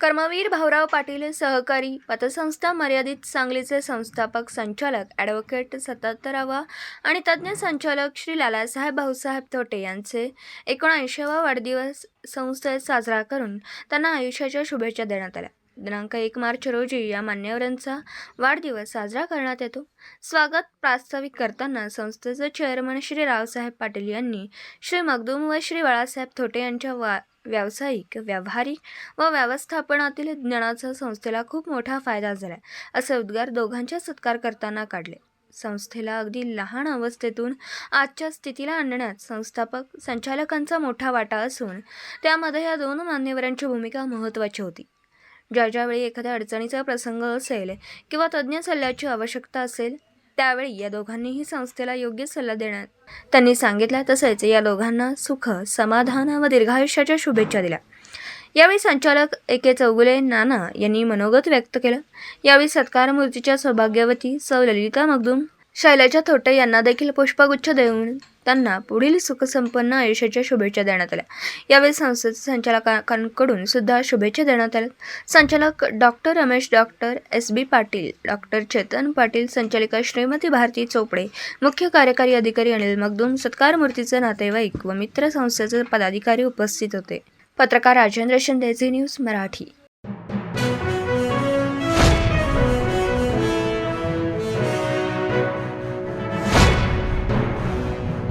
कर्मवीर भाऊराव पाटील सहकारी पतसंस्था मर्यादित सांगलीचे संस्थापक संचालक ॲडव्होकेट सत्याहत्तरावा आणि तज्ज्ञ संचालक श्री लालासाहेब भाऊसाहेब थोटे यांचे एकोणऐंशीवा वाढदिवस संस्थेत साजरा करून त्यांना आयुष्याच्या शुभेच्छा देण्यात आल्या. दिनांक एक मार्च रोजी या मान्यवरांचा वाढदिवस साजरा करण्यात येतो. स्वागत प्रास्ताविक करताना संस्थेचे चेअरमन श्री रावसाहेब पाटील यांनी श्री मगदूम व श्री बाळासाहेब थोटे यांच्या वा व्यावसायिक व्यावहारिक व व्यवस्थापनातील ज्ञानाचा संस्थेला खूप मोठा फायदा झाला असे उद्गार दोघांच्या सत्कार करताना काढले. संस्थेला अगदी लहान अवस्थेतून आजच्या स्थितीला आणण्यात संस्थापक संचालकांचा मोठा वाटा असून त्यामध्ये या दोन मान्यवरांची भूमिका महत्त्वाची होती. ज्या ज्यावेळी एखाद्या अडचणीचा प्रसंग असेल किंवा तज्ज्ञ सल्ल्याची आवश्यकता असेल त्यावेळी या दोघांनीही संस्थेला योग्य सल्ला देण्यात त्यांनी सांगितलं तसेच या दोघांना सुख समाधान व दीर्घायुष्याच्या शुभेच्छा दिल्या. यावेळी संचालक ए के चौगुले नाना यांनी मनोगत व्यक्त केलं. यावेळी सत्कार मूर्तीच्या सौभाग्यवती सौ ललिता मगदूम शैलजा थोटे यांना देखील पुष्पगुच्छ देऊन त्यांना पुढील सुखसंपन्न आयुष्याच्या शुभेच्छा देण्यात आल्या. यावेळी संस्थेच्या संचालकांकडून सुद्धा शुभेच्छा देण्यात आल्या. संचालक doctor Ramesh doctor S B Patil doctor Chetan Patil संचालिका श्रीमती भारती चोपडे मुख्य कार्यकारी अधिकारी अनिल मगदूम सत्कार मूर्तीचे नातेवाईक व मित्र संस्थेचे पदाधिकारी उपस्थित होते. पत्रकार राजेंद्र शिंदे झी न्यूज मराठी.